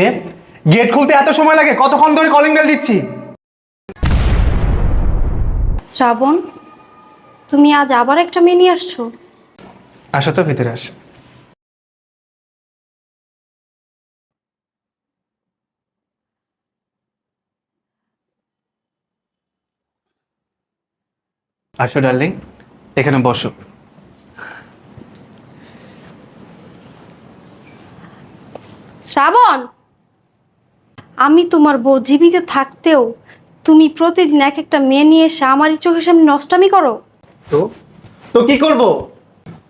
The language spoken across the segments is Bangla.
কে গেট খুলতে এত সময় লাগে? কতক্ষণ ধরে কলিং বেল দিচ্ছি? শ্রাবণ তুমি আজ আবার একটা মেয়ে নিয়ে আসছো? আসো তো ভিতরে আস। আসো ডার্লিং এখানে বসো। শ্রাবণ! আমি তোমার বউ জীবিত থাকতেও তুমি প্রতিদিন এক একটা মেয়ে নিয়ে এসে আমারই চোখের সামনে নষ্টামি করো? তো? তো কি করব?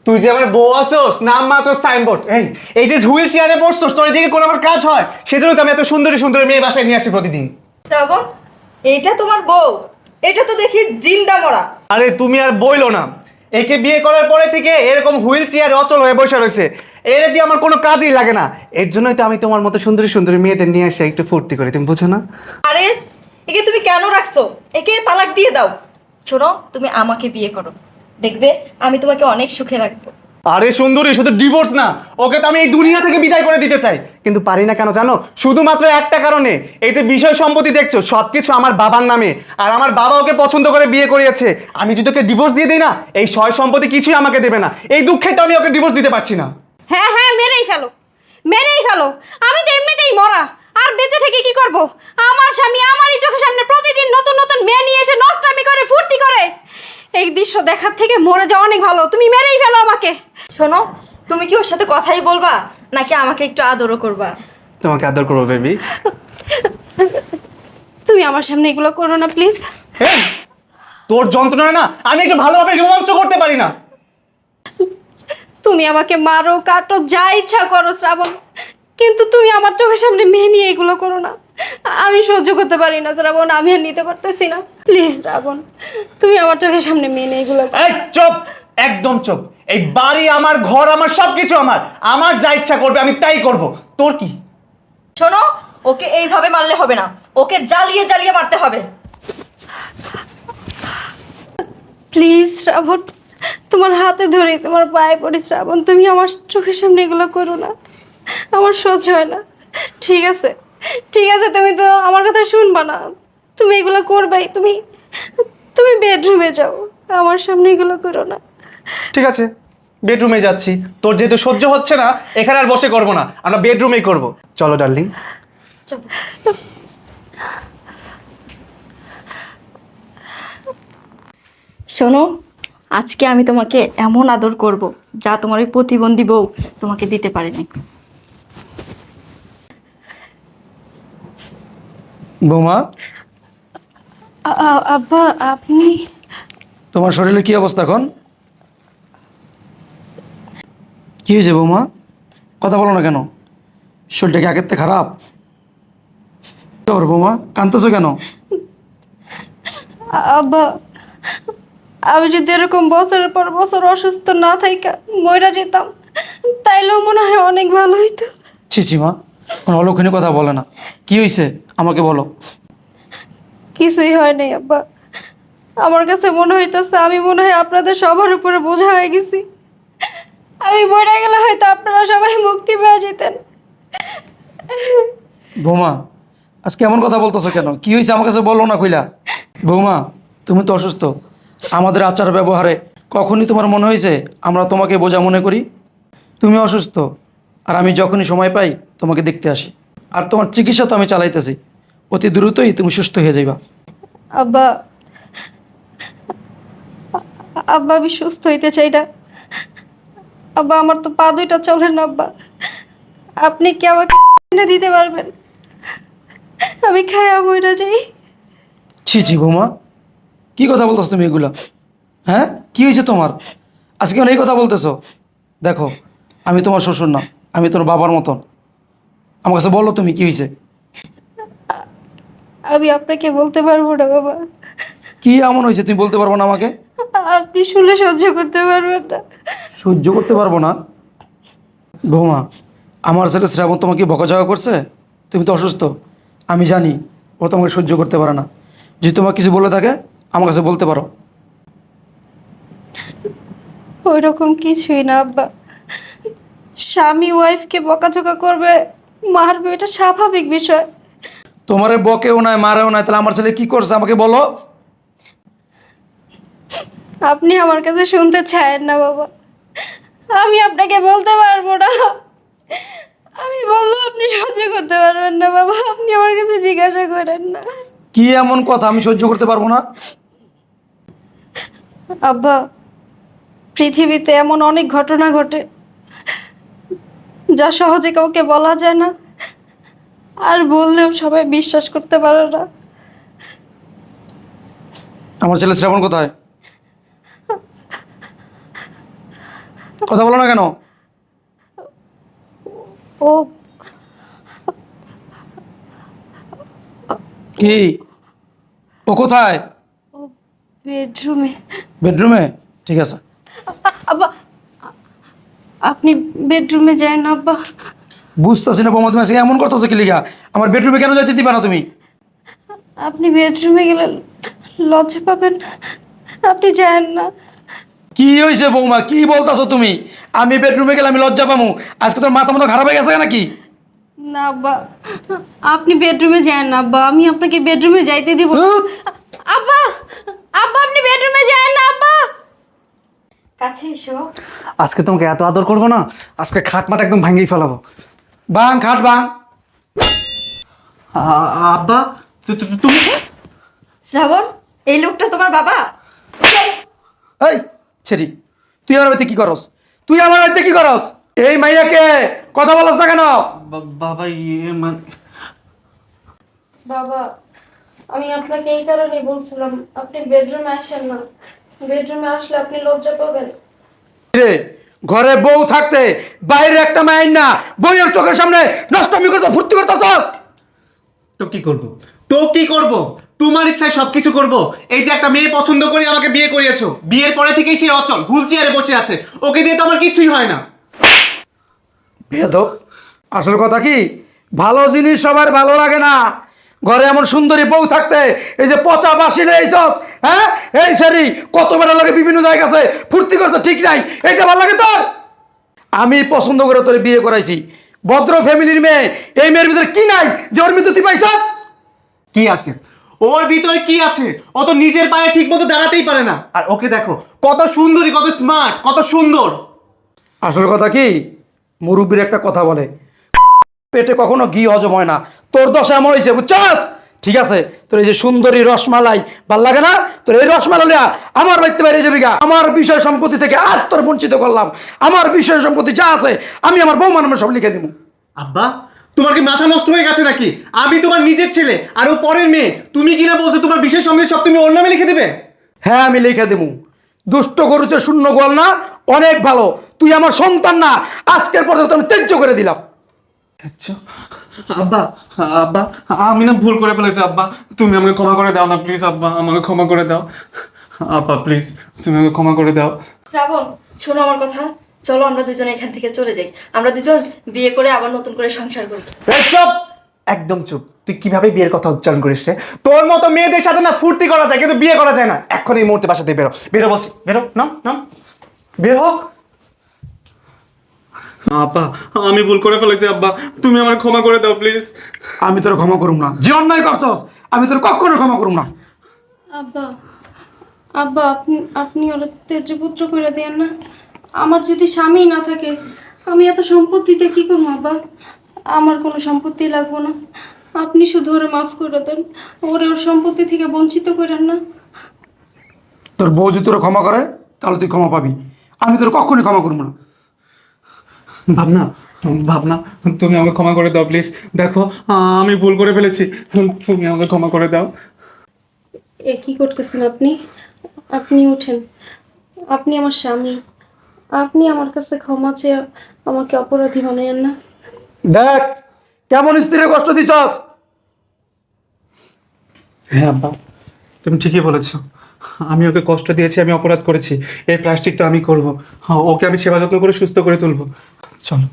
তুই যে আমার বউ আসোস নাম মাত্র সাইনবোর্ড। এই এই যে হুইল চেয়ারে বসছোস তোর দিকে কোনো আমার কাজ হয়? সেজন্য তো আমি এত সুন্দরী সুন্দরী মেয়ে বাসায় নিয়ে আসি প্রতিদিন। শ্রাবণ এইটা তোমার বউ। এটা তো দেখি জিন্দা মরা। আরে তুমি আর বইলো না। একে বিয়ে করার পরে থেকে এরকম হুইল চেয়ারে অচল হয়ে বসে রয়েছে। এর দিয়ে আমার কোনো কাজই লাগে না। এর জন্যই তো আমি তোমার মতো সুন্দরী সুন্দরী মেয়েদের নিয়ে এসে একটু ফুর্তি করি তুমি বুঝো না? আরে একে তুমি কেন রাখছো? একে তালাক দিয়ে দাও। শোনো তুমি আমাকে বিয়ে করো। দেখবে আমি তোমাকে অনেক সুখে রাখব। আরে সুন্দরী শুধু ডিভোর্স না ওকে তো আমি এই দুনিয়া থেকে বিদায় করে দিতে চাই। কিন্তু পারি না কেন জানো? শুধুমাত্র একটা কারণে। এই যে বিষয় সম্পত্তি দেখছ সবকিছু আমার বাবার নামে। আর আমার বাবা ওকে পছন্দ করে বিয়ে করিয়েছে। আমি যদি ওকে ডিভোর্স দিয়ে দিই না এই সয় সম্পত্তি কিছুই আমাকে দেবে না। এই দুঃখে তো আমি ওকে ডিভোর্স দিতে পারছি না। হ্যাঁ হ্যাঁ মেরেই ফেলো। মেরেই ফেলো। আমি তো এমনিতেই মরা। আর বেঁচে থেকে কি করব? আমার স্বামী আমারই চোখের সামনে প্রতিদিন নতুন নতুন মেয়ে নিয়ে এসে নষ্টামি করে ফুর্তি করে। এই দৃশ্য দেখার থেকে মরে যাওয়া অনেক ভালো। তুমি মেরেই ফেলো আমাকে। শোনো তুমি কি ওর সাথে কথাই বলবা নাকি আমাকে একটু আদরও করবা? তোমাকে আদর করব বেবি। তুমি আমার সামনে এগুলো করো না প্লিজ তোর যন্ত্রণা না আমি একটু ভালোভাবে রোমাঞ্চ করতে পারি না। তুমি আমাকে মারো কাটো যা ইচ্ছা করো শ্রাবণ। কিন্তু তুমি আমার চোখের সামনে মেয়ে নিয়ে এগুলো করো না। আমি সহ্য করতে পারি না শ্রাবণ আমি আর নিতে পারতেছি না। প্লিজ শ্রাবণ তুমি আমার চোখের সামনে মেয়ে নিয়ে এগুলো। এই চুপ! একদম চুপ! এই বাড়ি আমার ঘর আমার সবকিছু আমার। আমার যা ইচ্ছা করবে আমি তাই করব। তোর কি? শোনো ওকে এইভাবে মারলে হবে না। ওকে জ্বালিয়ে জ্বালিয়ে মারতে হবে। প্লিজ শ্রাবণ। তোমার হাতে ধরে তোমার পায়ে পড়ি শ্রাবণ তুমি আমার চোখের সামনে এগুলো করো না। আমার সহ্য হয় না। ঠিক আছে ঠিক আছে তুমি তো আমার কথা শুনবা না। তুমি এগুলো করবাই তুমি তুমি বেডরুমে যাও আমার সামনে এগুলো করো না। ঠিক আছে বেডরুমে যাচ্ছি। তোর যেহেতু সহ্য হচ্ছে না এখানে আর বসে করব না। আমরা বেডরুমেই করব। চলো ডার্লিং চলো। শোনো আজকে আমি তোমাকে এমন আদর করব যা তোমার ওই প্রতিবন্ধী বউ তোমাকে দিতে পারে নাই। বৌমা? আ- আ- আব্বা আপনি? তোমার শরীরে কি অবস্থা এখন? কি হয়েছে বৌমা? কথা বলো না কেন? শরীরটা কি আগের থেকে খারাপ? বৌমা? কাঁদতেছো কেন? আব্বা আমি যদি এরকম বছরের পর বছর অসুস্থ না থাইকা মইরা যেতাম তাইলেও মনে হয় অনেক ভালো হইতো। ছি ছি মা কোনো অলক্ষণী কথা বলে না। কি হয়েছে আমাকে বলো। কিছুই হয় নাই আব্বা। আমার কাছে মনে হইতেছে আমি মনে হয় আপনাদের সবার উপরে বোঝা হয়ে গেছি। আমি মরে গেলে হয়তো আপনারা সবাই মুক্তি পেয়ে যেতেন। বৌমা আজকে এমন কথা বলতেছো কেন? কি হয়েছে আমার কাছে বলো না কইলা। বৌমা তুমি তো অসুস্থ। আমাদের আচার ব্যবহারে কখনই তোমার মনে হয়েছে আমরা তোমাকে বোঝা মনে করি? তুমি অসুস্থ আর আমি যখনই সময় পাই তোমাকে দেখতে আসি। আর তোমার চিকিৎসা তো আমি চালাইতেছি। অতি দ্রুতই তুমি সুস্থ হয়ে যাইবা। আব্বা আব্বা আমি সুস্থ হইতে চাই না। আব্বা আমার তো পা দুইটা চলে না আব্বা। আপনি কি আমাকে এনে দিতে পারবেন? আমি খায়া মইরা যাই। ছি ছি বৌমা। কী কথা বলতেছো তুমি এগুলা? হ্যাঁ? কি হয়েছে তোমার? আজকে এই কথা বলতেছো? দেখো আমি তোমার শ্বশুর না আমি তোমার বাবার মতন। আমার কাছে বলো তুমি কি হয়েছে? আমি আপনাকে বলতে পারব না বাবা। কি এমন হয়েছে? তুমি বলতে পারব না আমাকে? আপনি শুনে সহ্য করতে পারবেন না। সহ্য করতে পারব না? বৌমা আমার ছেলে শ্রাবণ তোমাকে বকাঝকা করছে? তুমি তো অসুস্থ। আমি জানি ও তোমাকে সহ্য করতে পারে না। যদি তোমার কিছু বলে থাকে আমার কাছে বলতে পারো। ওই রকম কিছুই না আব্বা। স্বামী ওয়াইফকে বকাঝকা করবে মারবে এটা স্বাভাবিক বিষয়। তোমারে বকেও নাই মারেও নাই তাহলে আমার ছেলে কি করছে আমাকে বলো। আপনি আমার কাছে শুনতে চায়েন না বাবা। আমি আপনাকে বলতে পারব না। আমি বলব আপনি সহ্য করতে পারবেন না বাবা। আপনি আমার কাছে জিজ্ঞাসা করেন না। কি এমন কথা আমি সহ্য করতে পারব না? আব্বা পৃথিবীতে এমন অনেক ঘটনা ঘটে যা সহজে কাউকে বলা যায় না। আর বললেও সবাই বিশ্বাস করতে পারে না। আমার ছেলে শ্রাবণ কোথায়? কথা বলো না কেন? ও কি? ও কোথায়? বেডরুমে। বেডরুমে? ঠিক আছে। আব্বা আপনি বেডরুমে যান না আব্বা। বুঝতেছি না বৌমা তুমি আজকে এমন করতেছো কি লিগা? আমার বেডরুমে কেন যাইতে দিবা না তুমি? আপনি বেডরুমে গেলে লজ্জা পাবেন আপনি যান না। কি হয়েছে বৌমা কি বলতাছো তুমি? আমি বেডরুমে গেলে আমি লজ্জা পামু। আজকে তোর মাথা মতো খারাপ হয়ে গেছে নাকি? না আব্বা আপনি বেডরুমে যান না আব্বা। আমি আপনাকে বেডরুমে যাইতে দিব। আব্বা! আব্বা আপনি বেডরুমে যান না আব্বা। কাছে এসো। আজকে তোমাকে এত আদর করব না আজকে খাট মাট একদম ভাঙিয়ে ফেলাবো। বাং খাট বাং। আব্বা তুমি? শ্রাবণ এই লোকটা তোমার বাবা? এই ছেড়ি তুই আমার বাড়িতে কি করস? তুই আমার বাড়িতে কি করস? এই মাইয়াকে কথা বলস না কেন? বাবা ইয়ে মানে বাবা আমি আপনাকে এই কারণে বলছিলাম আপনি বেডরুমে আসেন না। বেডরুমে আসলে আপনি লজ্জা পাবেন। রে ঘরে বউ থাকতে বাইরে একটা মায়ের না বউয়ের চোখের সামনে নষ্টমি করতে ফুর্তি করতেছস? তো কি করব? তো কি করব? তোমার ইচ্ছায় সবকিছু করব। এই যে একটা মেয়ে পছন্দ করে আমাকে বিয়ে করিয়েছো বিয়ের পরে থেকেই সে অচল হুল চেয়ারে বসে আছে। ওকে দিয়ে তো আমার কিছুই হয় না। বেদব আসল কথা কি? ভালো জিনিস সবার ভালো লাগে না। ঘরে এমন সুন্দরী বউ থাকতে এই যে পচা বাসি এইছস হ্যাঁ? এই সারি কত বেড়া লাগে বিভিন্ন জায়গা আছে ফুর্তি করছে ঠিক নাই এটা ভালো লাগে তোর? আমি পছন্দ করে তোর বিয়ে করাইছি। ভদ্র ফ্যামিলির মেয়ে এই মেয়ের ভিতরে কি নাই? যে ওর মৃত্যু তুই পাইছস? কি আছে? ওর ভিতরে কি আছে? ও তো নিজের পায়ে ঠিক মতো দাঁড়াতেই পারে না। আর ওকে দেখো কত সুন্দরী কত স্মার্ট কত সুন্দর। আসল কথা কি? মুরব্বীর একটা কথা বলে পেটে কখনো ঘি হজম হয় না। তোর দশা এমন হয়েছে বুঝছস? ঠিক আছে? তোর এই যে সুন্দরী রসমালাই ভালো লাগে না? তোর এই রসমালাই আমার বাড়িতে বাইরে যাবি গা। আমার বিষয় সম্পত্তি থেকে আজ তোর বঞ্চিত করলাম। আমার বিষয় সম্পত্তি যা আছে আমি আমার বৌমা নামে সব লিখে দিব আব্বা তোমার কি মাথা নষ্ট হয়ে গেছে নাকি? আমি তোমার নিজের ছেলে আর ও পরের মেয়ে। তুমি কিনা বলছো তোমার বিশেষ সঙ্গে সব তুমি ওর নামে লিখে দেবে? হ্যাঁ আমি লিখে দেবো দুষ্ট গরুচে শূন্য গোয়াল না? অনেক ভালো। তুই আমার সন্তান না। আজকের পর থেকে আমি ত্যায্য করে দিলাম। আব্বা আব্বা আমি না ভুল করে ফেলেছি আব্বা। তুমি আমাকে ক্ষমা করে দাও না প্লিজ আব্বা আমাকে ক্ষমা করে দাও। আব্বা প্লিজ তুমি আমাকে ক্ষমা করে দাও। শ্রাবণ শোনো আমার কথা। চলো আমরা দুজন এখান থেকে চলে যাই। আমরা দুজন বিয়ে করে আবার নতুন করে সংসার করি চুপ! একদম চুপ। তুই কীভাবে বিয়ের কথা উচ্চারণ করিস রে? তোর মতো মেয়েদের সাথে না ফুর্তি করা যায় কিন্তু বিয়ে করা যায় না। এখন এই মুহূর্তে বাসাতে বেরো। বেরো বলছি। বেরো নাম নাম। বের হ। আব্বা আমি ভুল করে ফেলেছি আব্বা। তুমি আমার ক্ষমা করে দাও প্লিজ আমি তোর ক্ষমা করুম না। যে অন্যায় করছস আমি তোর কখনো ক্ষমা করুম না। আব্বা আব্বা আপনি আপনি ওরা তেজপুত্র করে দেন না। আমার যদি স্বামী না থাকে আমি এত সম্পত্তিতে কি করব আব্বা? আমার কোনো সম্পত্তি লাগবো না। আপনি শুধু ওরা মাফ করে দেন। ওরে ওর সম্পত্তি থেকে বঞ্চিত করেন না। তোর বউ যদি তোর ক্ষমা করে তাহলে তুই ক্ষমা পাবি। আমি তোর কখনই ক্ষমা করব না। ভাবনা ভাবনা তুমি আমাকে ক্ষমা করে দাও প্লিজ দেখো আমি ভুল করে ফেলেছি। তুমি আমাকে ক্ষমা করে দাও। এ কি করতেছেন আপনি? আপনি উঠেন। আপনি আমার স্বামী। আপনি আমার কাছে ক্ষমা চেয়ে আমাকে অপরাধী বানায়েন না। দেখ কেমন স্ত্রীর কষ্ট দিছস? হ্যাঁ আব্বা তুমি ঠিকই বলেছ। আমি ওকে কষ্ট দিয়েছি, আমি অপরাধ করেছি। এই প্লাস্টিক তো আমি করব। ওকে আমি সেবা যত্ন করে সুস্থ করে তুলবো। চলো।